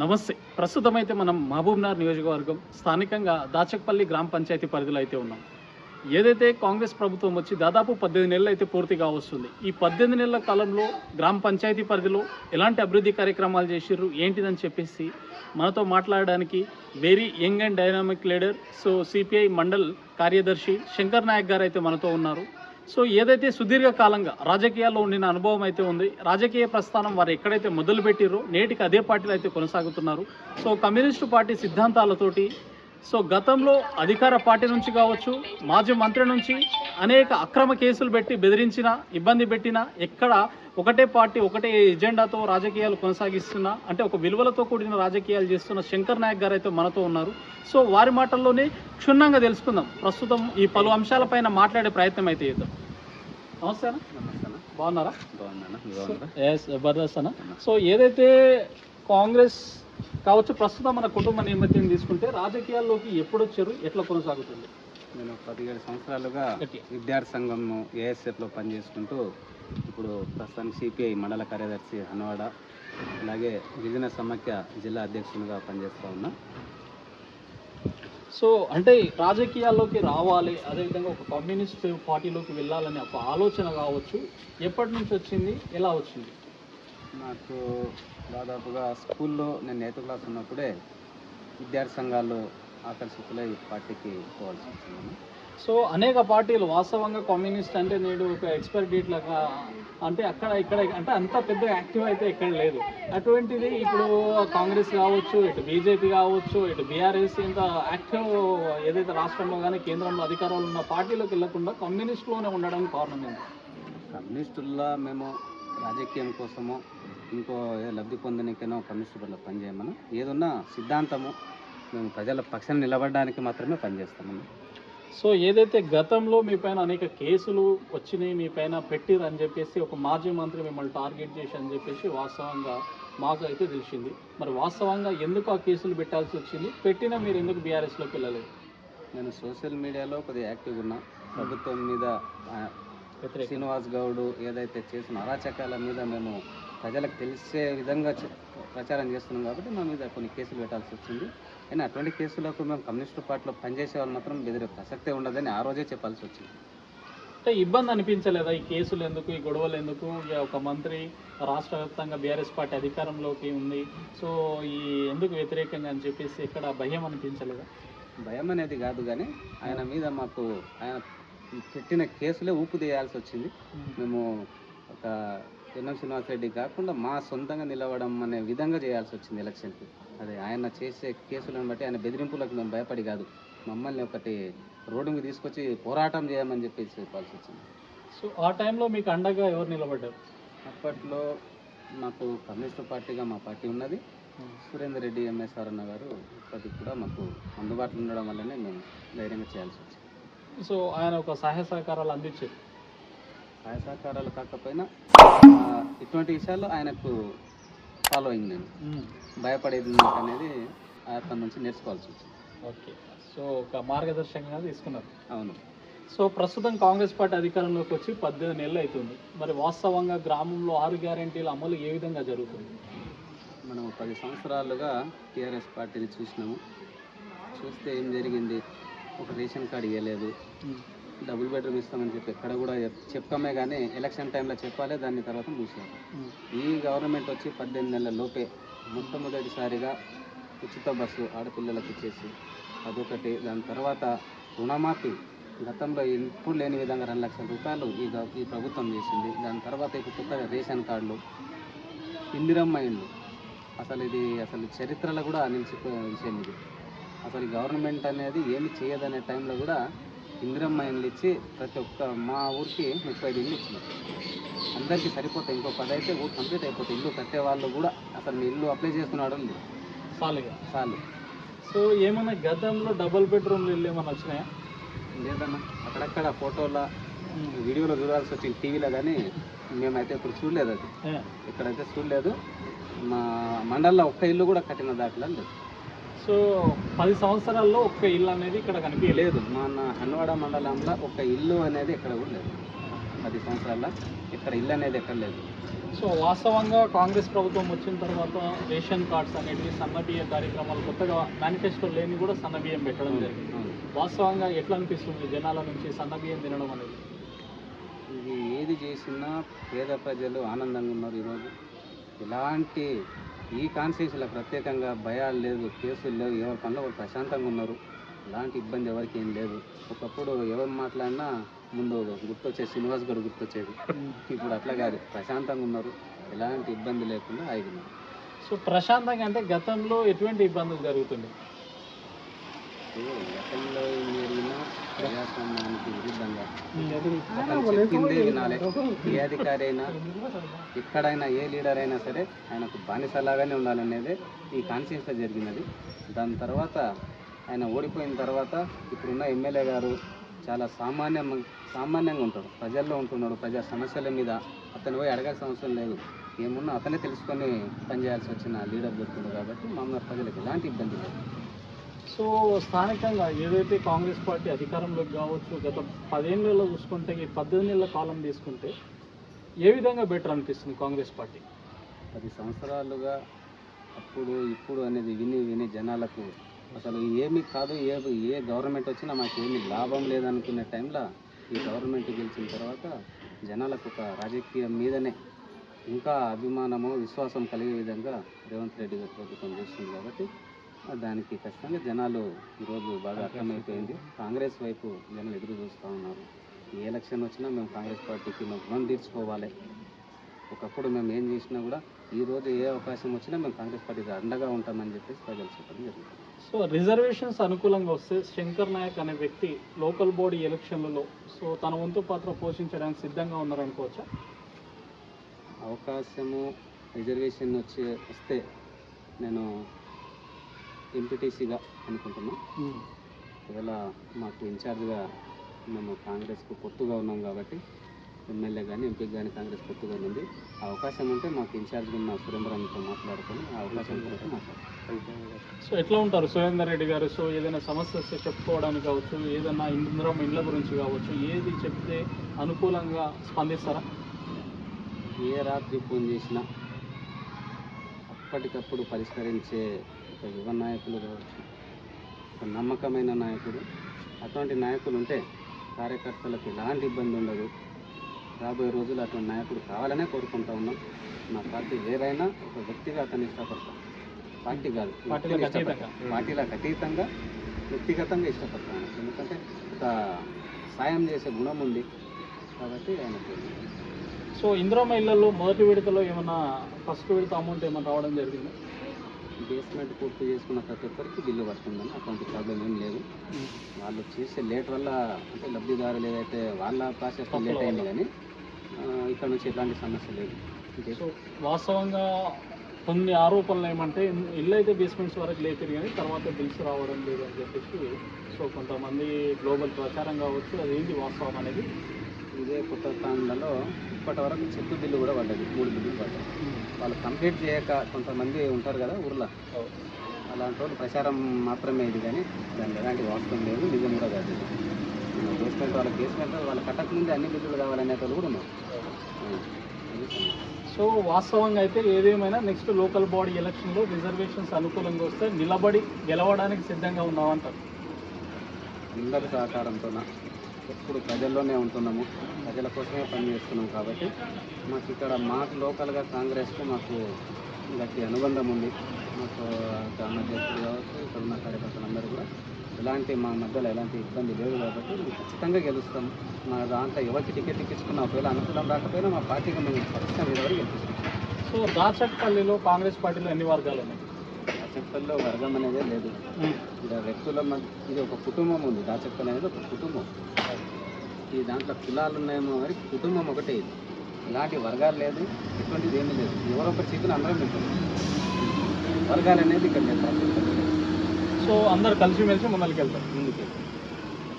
నమస్తే. ప్రస్తుతం అయితే మనం మహబూబ్నగర్ నియోజకవర్గం స్థానికంగా దాచక్పల్లి గ్రామ పంచాయతీ పరిధిలో అయితే ఉన్నాం. ఏదైతే కాంగ్రెస్ ప్రభుత్వం వచ్చి దాదాపు పద్దెనిమిది నెలలు అయితే పూర్తిగా వస్తుంది. ఈ పద్దెనిమిది నెలల కాలంలో గ్రామ పంచాయతీ పరిధిలో ఎలాంటి అభివృద్ధి కార్యక్రమాలు చేసిర్రు ఏంటిదని చెప్పేసి మనతో మాట్లాడడానికి very young and dynamic leader so CPI mandal కార్యదర్శి శంకర్ నాయక్ గారు అయితే మనతో ఉన్నారు. సో ఏదైతే సుదీర్ఘ కాలంగా రాజకీయాల్లో ఉండిన అనుభవం అయితే ఉంది రాజకీయ ప్రస్థానం వారు ఎక్కడైతే మొదలుపెట్టిరో నేటికి అదే పార్టీలో అయితే కొనసాగుతున్నారు. సో కమ్యూనిస్టు పార్టీ సిద్ధాంతాలతోటి సో గతంలో అధికార పార్టీ నుంచి కావచ్చు మాజీ మంత్రి నుంచి అనేక అక్రమ కేసులు పెట్టి బెదిరించిన ఇబ్బంది పెట్టిన ఎక్కడ ఒకటే పార్టీ ఒకటే ఎజెండాతో రాజకీయాలు కొనసాగిస్తున్న అంటే ఒక విలువలతో కూడిన రాజకీయాలు చేస్తున్న శంకర్ నాయక్ గారు అయితే మనతో ఉన్నారు. సో వారి మాటల్లోనే క్షుణ్ణంగా తెలుసుకుందాం. ప్రస్తుతం ఈ పలు అంశాలపైన మాట్లాడే ప్రయత్నం అయితే చేద్దాం. నమస్తే. బాగున్నారా? బాగున్నానా. ఎస్ జబర్దస్త్ అన్న సో ఏదైతే కాంగ్రెస్ కావచ్చు ప్రస్తుతం మన కుటుంబ నేపథ్యం తీసుకుంటే రాజకీయాల్లోకి ఎప్పుడు వచ్చారు? ఎట్లా కొనసాగుతుంది? నేను పదిహేడు సంవత్సరాలుగా? విద్యార్థి సంఘం ఏఎస్ఎఫ్లో పనిచేసుకుంటూ ఇప్పుడు ప్రస్తుతానికి సిపిఐ మండల కార్యదర్శి హనవాడ అలాగే గిరిజన సమాఖ్య జిల్లా అధ్యక్షునిగా పనిచేస్తూ ఉన్నా. సో అంటే రాజకీయాల్లోకి రావాలి అదేవిధంగా ఒక కమ్యూనిస్ట్ పార్టీలోకి వెళ్ళాలనే ఒక ఆలోచన కావచ్చు. ఎప్పటి నుంచి వచ్చింది? ఎలా వచ్చింది? నాకు దాదాపుగా స్కూల్లో నేను ఎయిత్ క్లాస్ ఉన్నప్పుడే విద్యార్థి సంఘాలు ఆకర్షితులై ఈ పార్టీకి పోవాల్సి వచ్చింది. సో అనేక పార్టీలు వాస్తవంగా కమ్యూనిస్ట్ అంటే నేడు ఒక ఎక్స్పైర్ డేట్ లాగా అంటే అక్కడ ఇక్కడ అంటే అంత పెద్ద యాక్టివ్ అయితే ఇక్కడ లేదు. అటువంటిది ఇప్పుడు కాంగ్రెస్ కావచ్చు ఇటు బీజేపీ కావచ్చు ఇటు బీఆర్ఎస్ ఇంత యాక్టివ్ ఏదైతే రాష్ట్రంలో కానీ కేంద్రంలో అధికారంలో ఉన్న పార్టీలోకి వెళ్ళకుండా కమ్యూనిస్ట్లోనే ఉండడానికి కారణం ఏంటి? కమ్యూనిస్టుల్లో మేము రాజకీయం కోసమో ఇంకో లబ్ధి పొందడానికైనా కమ్యూనిస్టు పట్ల పనిచేయమని. ఏదున్నా సిద్ధాంతము మేము ప్రజల పక్షాన నిలబడడానికి మాత్రమే పనిచేస్తామని. సో ఏదైతే గతంలో మీ పైన అనేక కేసులు వచ్చినాయి మీ పైన పెట్టిరు అని చెప్పేసి ఒక మాజీ మంత్రి మిమ్మల్ని టార్గెట్ చేసి అని చెప్పేసి వాస్తవంగా మాకు అయితే తెలిసింది. మరి వాస్తవంగా ఎందుకు ఆ కేసులు పెట్టాల్సి వచ్చింది? పెట్టినా మీరు ఎందుకు బీఆర్ఎస్లోకి వెళ్ళలేదు? నేను సోషల్ మీడియాలో కొద్దిగా యాక్టివ్ ఉన్నా. ప్రభుత్వం మీద శ్రీనివాస్ గౌడ్ ఏదైతే చేసిన అరాచకాల మీద మేము ప్రజలకు తెలిసే విధంగా ప్రచారం చేస్తున్నాం కాబట్టి మా మీద కొన్ని కేసులు పెట్టాల్సి వచ్చింది. కానీ అటువంటి కేసులకు మేము కమ్యూనిస్ట్ పార్టీలో పనిచేసే వాళ్ళు మాత్రం బెదిరే ప్రసక్తే ఉండదని ఆ రోజే చెప్పాల్సి వచ్చింది. అంటే ఇబ్బంది అనిపించలేదా? ఈ కేసులు ఎందుకు ఈ గొడవలు ఎందుకు? ఇక ఒక మంత్రి రాష్ట్ర వ్యాప్తంగా బీఆర్ఎస్ పార్టీ అధికారంలోకి ఉంది. సో ఈ ఎందుకు వ్యతిరేకంగా అని చెప్పేసి ఎక్కడ భయం అనిపించలేదా? భయం అనేది కాదు కానీ ఆయన మీద మాకు ఆయన పెట్టిన కేసులే ఊపు తీయాల్సి వచ్చింది. మేము ఒక ఎన్ఎం శ్రీనివాస్ రెడ్డి కాకుండా మా సొంతంగా నిలవడం అనే విధంగా చేయాల్సి వచ్చింది ఎలక్షన్కి అదే ఆయన చేసే కేసులను బట్టి ఆయన బెదిరింపులకు మేము భయపడి కాదు. మమ్మల్ని ఒకటి రోడ్డు మీద తీసుకొచ్చి పోరాటం చేయమని చెప్పేసి చెప్పాల్సి వచ్చింది. సో ఆ టైంలో మీకు అండగా ఎవరు నిలబడ్డారు? అప్పట్లో మాకు కమ్యూనిస్ట్ పార్టీగా మా పార్టీ ఉన్నది. సురేందర్ రెడ్డి ఎంఎస్ఆర్ అన్న గారు ఇప్పటికి కూడా మాకు అందుబాటులో ఉండడం వల్లనే మేము ధైర్యంగా చేయాల్సి వచ్చింది. సో ఆయన ఒక సహాయ సహకారాలు అందించారు. సహాయ సహకారాలు కాకపోయినా ఇటువంటి విషయాల్లో ఆయనకు ఫాలోయింగ్ నేను. భయపడేది అనేది అతని నుంచి నేర్చుకోవాల్సి వచ్చింది. ఓకే. సో ఒక మార్గదర్శకంగా తీసుకున్నారు. అవును. సో ప్రస్తుతం కాంగ్రెస్ పార్టీ అధికారంలోకి వచ్చి పద్దెనిమిది నెలలు అవుతుంది. మరి వాస్తవంగా గ్రామంలో ఆరు గ్యారెంటీల అమలు ఏ విధంగా జరుగుతుంది? మనం పది సంవత్సరాలుగా టీఆర్ఎస్ పార్టీని చూసినాము. చూస్తే ఏం జరిగింది? ఒక రేషన్ కార్డు ఇవ్వలేదు. డబుల్ బెడ్రూమ్ ఇస్తామని చెప్పి ఎక్కడ కూడా చెప్- చెప్పామే కానీ ఎలక్షన్ టైంలో చెప్పాలి దాని తర్వాత మూసారు ఈ గవర్నమెంట్ వచ్చి పద్దెనిమిది నెలల లోపే మొట్టమొదటిసారిగా ఉచిత బస్సు ఆడపిల్లలకు ఇచ్చేసి అదొకటి. దాని తర్వాత రుణమాఫీ. గతంలో ఎప్పుడు లేని విధంగా రెండు లక్షల రూపాయలు ఈ ఈ ప్రభుత్వం చేసింది. దాని తర్వాత ఇప్పుడు కొత్తగా రేషన్ కార్డులు. ఇందిరమ్మ ఇండ్లు అసలు ఇది అసలు చరిత్రలో కూడా నిలిచిపోయే విషయం ఇది అసలు గవర్నమెంట్ అనేది ఏమి చేయదనే టైంలో కూడా ఇందిరమ్మ ఇండ్లు ఇచ్చి ప్రతి ఒక్క మా ఊరికి ముప్పై ఐదు ఇల్లు ఇచ్చినారు. అందరికీ సరిపోతాయి. ఇంకో పది అయితే ఊరు కంప్లీట్ అయిపోతాయి. ఇల్లు కట్టే వాళ్ళు కూడా అసలు మీ ఇల్లు అప్లై చేసుకున్నాడు సాలిగా చాలు. సో ఏమైనా గతంలో డబుల్ బెడ్రూమ్లు ఇల్లు ఏమైనా వచ్చినాయా? లేదన్నా. అక్కడక్కడ ఫోటోలో వీడియోలో చూడాల్సి వచ్చింది. టీవీలో కానీ మేమైతే ఇప్పుడు చూడలేదు అది. ఇక్కడైతే చూడలేదు. మా మండల్లో ఒక్క ఇల్లు కూడా కట్టిన దాఖలా లేదు సో పది సంవత్సరాల్లో ఒక్క ఇల్లు అనేది ఇక్కడ కనిపించలేదు. లేదు మన హన్వాడ మండలంలో ఒక ఇల్లు అనేది ఎక్కడ కూడా లేదు. పది సంవత్సరాల ఇక్కడ ఇల్లు అనేది ఎక్కడ లేదు. సో వాస్తవంగా కాంగ్రెస్ ప్రభుత్వం వచ్చిన తర్వాత రేషన్ కార్డ్స్ అనేటివి సన్నబియ్య కార్యక్రమాలు కొత్తగా మేనిఫెస్టో లేని కూడా సన్నబియ్యం పెట్టడం జరిగింది. వాస్తవంగా ఎట్లా అనిపిస్తుంది జనాల నుంచి సన్నబియ్యం తినడం అనేది? ఇది ఏది చేసినా పేద ప్రజలు ఆనందంగా ఉన్నారు ఈరోజు. ఎలాంటి ఈ కాన్స్టిట్యూషన్లో ప్రత్యేకంగా భయాలు లేదు కేసులు లేవు ఎవరి పనిలో వాళ్ళు ప్రశాంతంగా ఉన్నారు ఎలాంటి ఇబ్బంది ఎవరికి ఏం లేదు. ఒకప్పుడు ఎవరు మాట్లాడినా ముందు గుర్తొచ్చే శ్రీనివాస్ గడు గుర్తొచ్చేది. ఇప్పుడు అట్లా కాదు ప్రశాంతంగా ఉన్నారు ఎలాంటి ఇబ్బంది లేకుండా ఆగినారు. సో ప్రశాంతంగా అంటే గతంలో ఎటువంటి ఇబ్బందులు జరుగుతుంది గతంలో ఏం జరిగినా ప్రజాస్వామ్యానికి విరుద్ధంగా అతను చెప్పిందే వినాలి. ఏ అధికారి అయినా ఎక్కడైనా ఏ లీడర్ అయినా సరే ఆయనకు బానిసలాగానే ఉండాలనేదే ఈ కాన్షియస్లో జరిగినది. దాని తర్వాత ఆయన ఓడిపోయిన తర్వాత ఇప్పుడున్న ఎమ్మెల్యే గారు చాలా సామాన్యం సామాన్యంగా ఉంటాడు ప్రజల్లో ఉంటున్నాడు. ప్రజా సమస్యల మీద అతను పోయి అడగాల్సిన అవసరం లేదు. ఏమున్నా అతనే తెలుసుకొని పనిచేయాల్సి వచ్చిన లీడర్ దొరుకుతుంది కాబట్టి మామూలు ప్రజలకు ఎలాంటి ఇబ్బంది లేదు. సో స్థానికంగా ఏదైతే కాంగ్రెస్ పార్టీ అధికారంలోకి కావచ్చు గత పదేళ్ళలో చూసుకుంటే ఈ పద్దెనిమిది నెలల కాలం తీసుకుంటే ఏ విధంగా బెటర్ అనిపిస్తుంది కాంగ్రెస్ పార్టీ? పది సంవత్సరాలుగా అప్పుడు ఇప్పుడు అనేది విని విని జనాలకు అసలు ఏమి కాదు ఏ ఏ గవర్నమెంట్ వచ్చినా మాకు ఏమి లాభం లేదనుకునే టైంలో ఈ గవర్నమెంట్ గెలిచిన తర్వాత జనాలకు ఒక రాజకీయం మీదనే ఇంకా అభిమానము విశ్వాసం కలిగే విధంగా రేవంత్ రెడ్డి గారి ప్రభుత్వం చేస్తుంది కాబట్టి దానికి ఖచ్చితంగా జనాలు ఈరోజు బాగా అర్థమైపోయింది. కాంగ్రెస్ వైపు జనాలు ఎదురు చూస్తూ ఉన్నారు. ఏ ఎలక్షన్ వచ్చినా మేము కాంగ్రెస్ పార్టీకి మేము రుణం తీర్చుకోవాలి. ఒకప్పుడు మేము ఏం చేసినా కూడా ఈ రోజు ఏ అవకాశం వచ్చినా మేము కాంగ్రెస్ పార్టీకి అండగా ఉంటామని చెప్పేసి ప్రజలు చెప్పడం జరుగుతుంది. సో రిజర్వేషన్స్ అనుకూలంగా వస్తే శంకర్ నాయక్ అనే వ్యక్తి లోకల్ బాడీ ఎలక్షన్లలో సో తన వంతు పాత్ర పోషించడానికి సిద్ధంగా ఉన్నారనుకోవచ్చా? అవకాశము రిజర్వేషన్ వచ్చి వస్తే నేను ఎంపీటీసీగా అనుకుంటున్నాను ఒకవేళ మాకు ఇన్ఛార్జ్గా మేము కాంగ్రెస్కు పొత్తుగా ఉన్నాం కాబట్టి ఎమ్మెల్యే కానీ ఎంపీకి కానీ కాంగ్రెస్ పొత్తుగా ఉంది ఆ అవకాశం ఉంటే మాకు ఇన్ఛార్జ్గా ఉన్న సురేంద్రన్తో మాట్లాడుకొని ఆ అవకాశం ఉంటే మాట్లాడతాం. సో ఎట్లా ఉంటారు? సురేందర్ రెడ్డి గారు సో ఏదైనా సమస్య వస్తే చెప్పుకోవడానికి కావచ్చు ఏదైనా ఇంద్రం ఇండ్ల గురించి కావచ్చు ఏది చెప్తే అనుకూలంగా స్పందిస్తారా? ఏ రాత్రి ఫోన్ చేసినా అప్పటికప్పుడు పరిష్కరించే ఒక యువ నాయకులు కావచ్చు ఒక నమ్మకమైన నాయకుడు. అటువంటి నాయకులు ఉంటే కార్యకర్తలకు ఎలాంటి ఇబ్బంది ఉండదు. రాబోయే రోజులు అటువంటి నాయకుడు కావాలనే కోరుకుంటా ఉన్నాం. నా పార్టీ వేరైనా ఒక వ్యక్తిగా అతన్ని ఇష్టపడతాం. పార్టీ కాదు పార్టీలకు అతీతంగా. వ్యక్తిగతంగా ఇష్టపడతాను ఎందుకంటే ఒక సాయం చేసే గుణం ఉంది కాబట్టి ఆయనకు. సో ఇందిరమ్మ ఇళ్ళలో మొదటి విడతలో ఏమన్నా ఫస్ట్ విడత అమౌంట్ ఏమైనా రావడం జరిగిందా? బేస్మెంట్ పూర్తి చేసుకున్న ప్రతి ఒక్కరికి బిల్లు పడుతుందని అటువంటి ప్రాబ్లం ఏం లేదు. వాళ్ళు చేసే లేట్ వల్ల అంటే లబ్ధిదారులు ఏదైతే వాళ్ళ ప్రాసెస్ లేట్ అయింది కానీ ఇక్కడ నుంచి ఎలాంటి సమస్య లేదు. సో వాస్తవంగా కొన్ని ఆరోపణలు ఏమంటే ఇల్లు అయితే బేస్మెంట్స్ వరకు లేకరు కానీ తర్వాత బిల్స్ రావడం లేదు అని చెప్పేసి సో కొంతమంది గ్లోబల్ ప్రచారం కావచ్చు ఏంటి వాస్తవం అనేది ఇదే కొత్త స్థానంలో ఇప్పటి వరకు చెట్టు బిల్లు కూడా పడ్డది మూడు బిల్లులు పడ్డాయి వాళ్ళు కంప్లీట్ చేయక కొంతమంది ఉంటారు కదా ఊర్లో అలాంటి వాళ్ళు ప్రచారం మాత్రమే ఇది కానీ దానికి ఎలాంటి వాస్తవం లేదు నిజం కూడా కాదు. బేస్మెంట్ వాళ్ళ బేస్మెంట్ వాళ్ళ కట్టక ముందే అన్ని బిల్లులు కావాలనే వాళ్ళు కూడా ఉన్నారు. సో వాస్తవంగా అయితే ఏదేమైనా నెక్స్ట్ లోకల్ బాడీ ఎలక్షన్లో రిజర్వేషన్స్ అనుకూలంగా వస్తే నిలబడి గెలవడానికి సిద్ధంగా ఉన్నామంటారు అందరి సహకారంతో ఎప్పుడు ప్రజల్లోనే ఉంటున్నాము. ప్రజల కోసమే పనిచేస్తున్నాం కాబట్టి మాకు ఇక్కడ మాకు లోకల్గా కాంగ్రెస్కు మాకు గట్టి అనుబంధం ఉంది. మాకు గ్రామ అధ్యక్షులు కావచ్చు ఇక్కడ ఉన్న కార్యకర్తలందరూ కూడా ఎలాంటి మా మధ్యలో ఎలాంటి ఇబ్బంది లేదు కాబట్టి మేము ఖచ్చితంగా గెలుస్తాం. మా దాంట్లో ఎవరికి టికెట్ ఇప్పించుకున్నా ఒకవేళ అనుకూలం రాకపోయినా మా పార్టీకి మేము ఖచ్చితంగా నిలబడి గెలిపిస్తాం. సో దాచక్పల్లిలో కాంగ్రెస్ పార్టీలో ఎన్ని వర్గాలు ఉన్నాయి? దాచప్పల్లో వర్గం అనేదే లేదు. ఇక్కడ వ్యక్తుల మధ్య ఇది ఒక కుటుంబం ఉంది. దాచప్పల్ అనేది ఒక కుటుంబం. ఈ దాంట్లో కులాలు ఉన్నాయేమో మరి కుటుంబం ఒకటే ఇది. ఇలాంటి వర్గాలు లేదు ఎటువంటిది ఏమీ లేదు. ఎవరో ఒకరి చేతులు అందరం తింటాం వర్గాలు అనేది ఇక్కడ లేదు. సో అందరు కలిసిమెలిసి ముందరికి వెళ్తారు ముందుకెళ్తాం.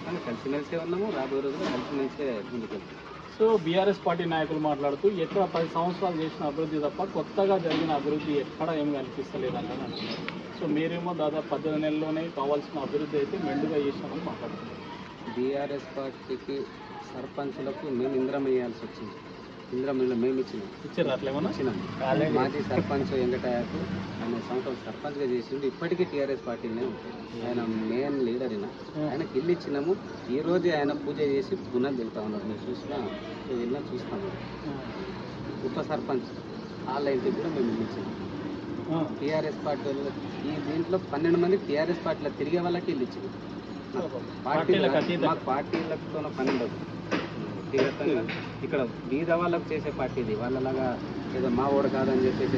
కానీ కలిసిమెలిసే ఉన్నాము. రాబోయే రోజుల్లో కలిసిమెలిసే ముందుకెళ్తాం. సో బీఆర్ఎస్ పార్టీ నాయకులు మాట్లాడుతూ ఎక్కడ పది సంవత్సరాలు చేసిన అభివృద్ధి తప్ప కొత్తగా జరిగిన అభివృద్ధి ఎక్కడ ఏం కనిపిస్తలేదని అంటున్నారు. సో మీరేమో దాదాపు పద్దెనిమిది నెలల్లోనే కావాల్సిన అభివృద్ధి అయితే మెండుగా చేసినామని మాట్లాడుతున్నారు. బీఆర్ఎస్ పార్టీకి సర్పంచులకు మేము ఇంద్రం వేయాల్సి వచ్చింది. ఇంద్రమిల్లు మేము ఇచ్చినాం. ఇచ్చారు అట్లా ఏమన్నా? ఇచ్చినాం. మాజీ సర్పంచ్ వెంకటయ్యకు ఆయన సంవత్సరం సర్పంచ్గా చేసిండు. ఇప్పటికీ టీఆర్ఎస్ పార్టీనే ఉంటాడు ఆయన మెయిన్ లీడర్ అయినా ఆయనకి ఇల్లు ఇచ్చినాము. ఈ రోజే ఆయన పూజ చేసి పునః వెళ్తా ఉన్నారు. మీరు చూసినా వెళ్ళినా చూస్తాము ఉప సర్పంచ్ వాళ్ళ ఇంటికి కూడా మేము ఇల్లు ఇచ్చినాం. టీఆర్ఎస్ పార్టీ వాళ్ళు ఈ దీంట్లో పన్నెండు మంది టీఆర్ఎస్ పార్టీలో తిరిగే వాళ్ళకి ఇల్లు ఇచ్చింది పార్టీలకు. మాకు పార్టీలతో పని ఉండదు వ్యక్తిగతంగా ఇక్కడ బీద వాళ్ళకు చేసే పార్టీ ఇది. వాళ్ళలాగా ఏదో మా ఓడు కాదని చెప్పేసి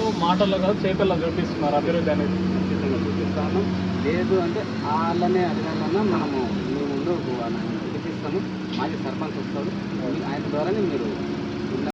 దేనికి సో మాటల్లో కాదు చేతల్లో చూపిస్తున్నారు అభివృద్ధి అనేది. ఖచ్చితంగా చూపిస్తాము లేదు అంటే వాళ్ళనే అడగాలన్నా మనము మీ ముందు చూపిస్తాము. మాజీ సర్పంచ్ వస్తాడు. ఆయన ద్వారానే మీరు